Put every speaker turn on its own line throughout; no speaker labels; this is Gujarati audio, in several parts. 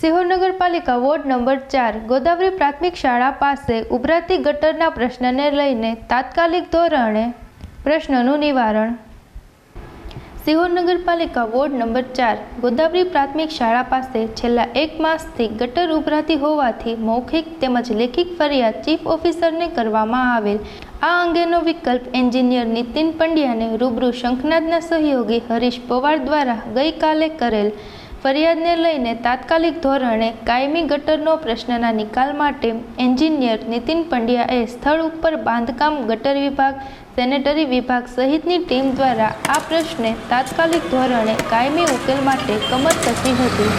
સિહોર નગરપાલિકા વોર્ડ નંબર ચાર, ગોદાવરી પ્રાથમિક શાળા પાસે ઉભરાતી ગટરના પ્રશ્નને લઈને તાત્કાલિક ધોરણે પ્રશ્નનું નિવારણ. સિહોર નગરપાલિકા વોર્ડ નંબર ચાર, ગોદાવરી પ્રાથમિક શાળા પાસે છેલ્લા એક માસથી ગટર ઉભરાતી હોવાથી મૌખિક તેમજ લેખિત ફરિયાદ ચીફ ઓફિસરને કરવામાં આવેલ. આ અંગેનો વિકલ્પ એન્જિનિયર નીતિન પંડ્યાને રૂબરૂ શંખનાદના સહયોગી હરીશ પવાર દ્વારા ગઈકાલે કરેલ ફરિયાદને લઈને તાત્કાલિક ધોરણે કાયમી ગટરનો પ્રશ્નના નિકાલ માટે એન્જિનિયર નીતિન પંડ્યાએ સ્થળ ઉપર બાંધકામ ગટર વિભાગ, સેનેટરી વિભાગ સહિતની ટીમ દ્વારા આ પ્રશ્ને તાત્કાલિક ધોરણે કાયમી ઉકેલ માટે કમર કસી હતી.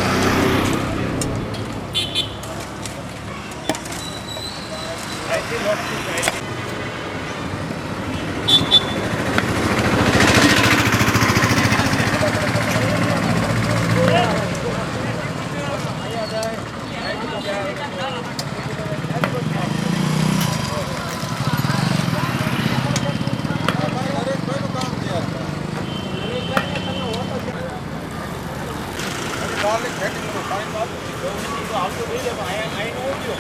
ખાલી ખેતી ટાઈમ આવતો થઈ જાય આઈને ઉગ્યો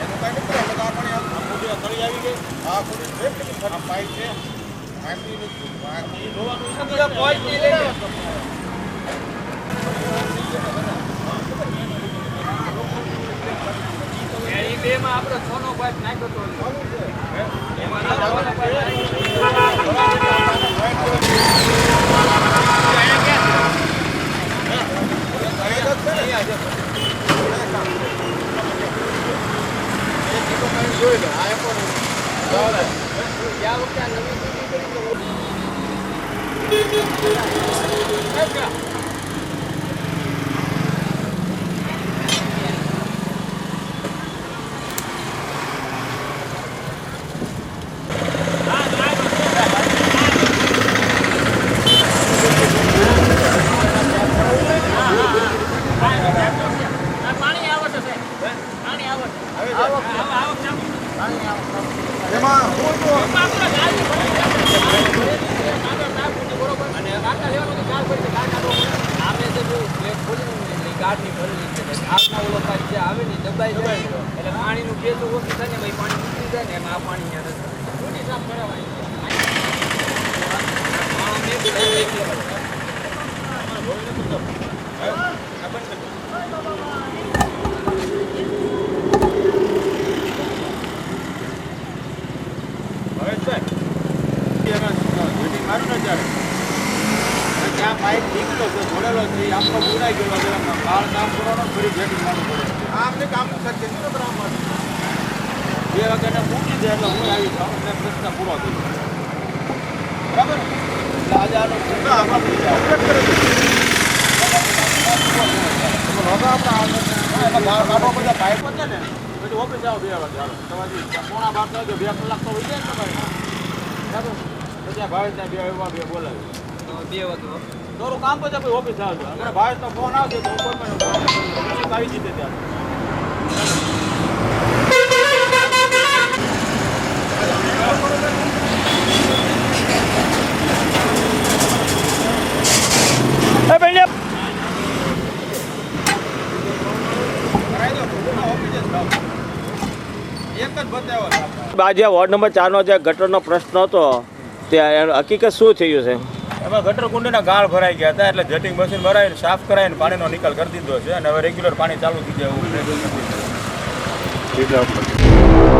એનું કાંઈ નથી એટલે આપણે આ તળી આવી ગઈ. આ ખોટી છે કેટલી પાઈ છે. માટી
આપણે છ નો પાઇપ નાખ્યો
જોઈ લો આ પણ
ગયા વખતે આ નવી પાણીનું કેસ ઓછું થાય ને ભાઈ પાણી નીકળી જાય ને એમાં આ પાણી નથી. સાફ કરાવવાની? આ મેં કીધું, મેં કીધું.
ત્યાં નીકળ્યો છે જોડેલો છે કામ કરવાનો ફરી જેટી મારવું પડે આ અમને કામ કરશે શું ખબર આમાં? બે વાગ્યાને મૂકી દે એટલે હું આવી જાઉં એટલે પ્રશ્ન પૂરો થઈ બરાબર ને? એટલે આજે આનો પૂરા આપણે પાઇપો છે ને પછી ઓફિસ આવો બે વાગે હાલો તમારી પોણા બાર વાગે બે કલાક તો હોય જાય ને તમારે બરાબર પછી ભાઈ ત્યાં બે બે બોલાવી
બે વાગે
તારું કામ પછી પછી ઓફિસ આવજો હમણાં ભાઈ તો ફોન આવશે તો કોઈ પણ આવી જીતે ત્યાં. આજે વોર્ડ નંબર ચારનો જે ગટરનો પ્રશ્ન હતો તે હકીકત શું થયું છે? એમાં ગટર કુંડીના ગાળ ભરાઈ ગયા હતા એટલે જેટિંગ મશીન ભરાઈને સાફ કરાવીને પાણીનો નિકાલ કરી દીધો છે અને હવે રેગ્યુલર પાણી ચાલુ થઈ જાય એવું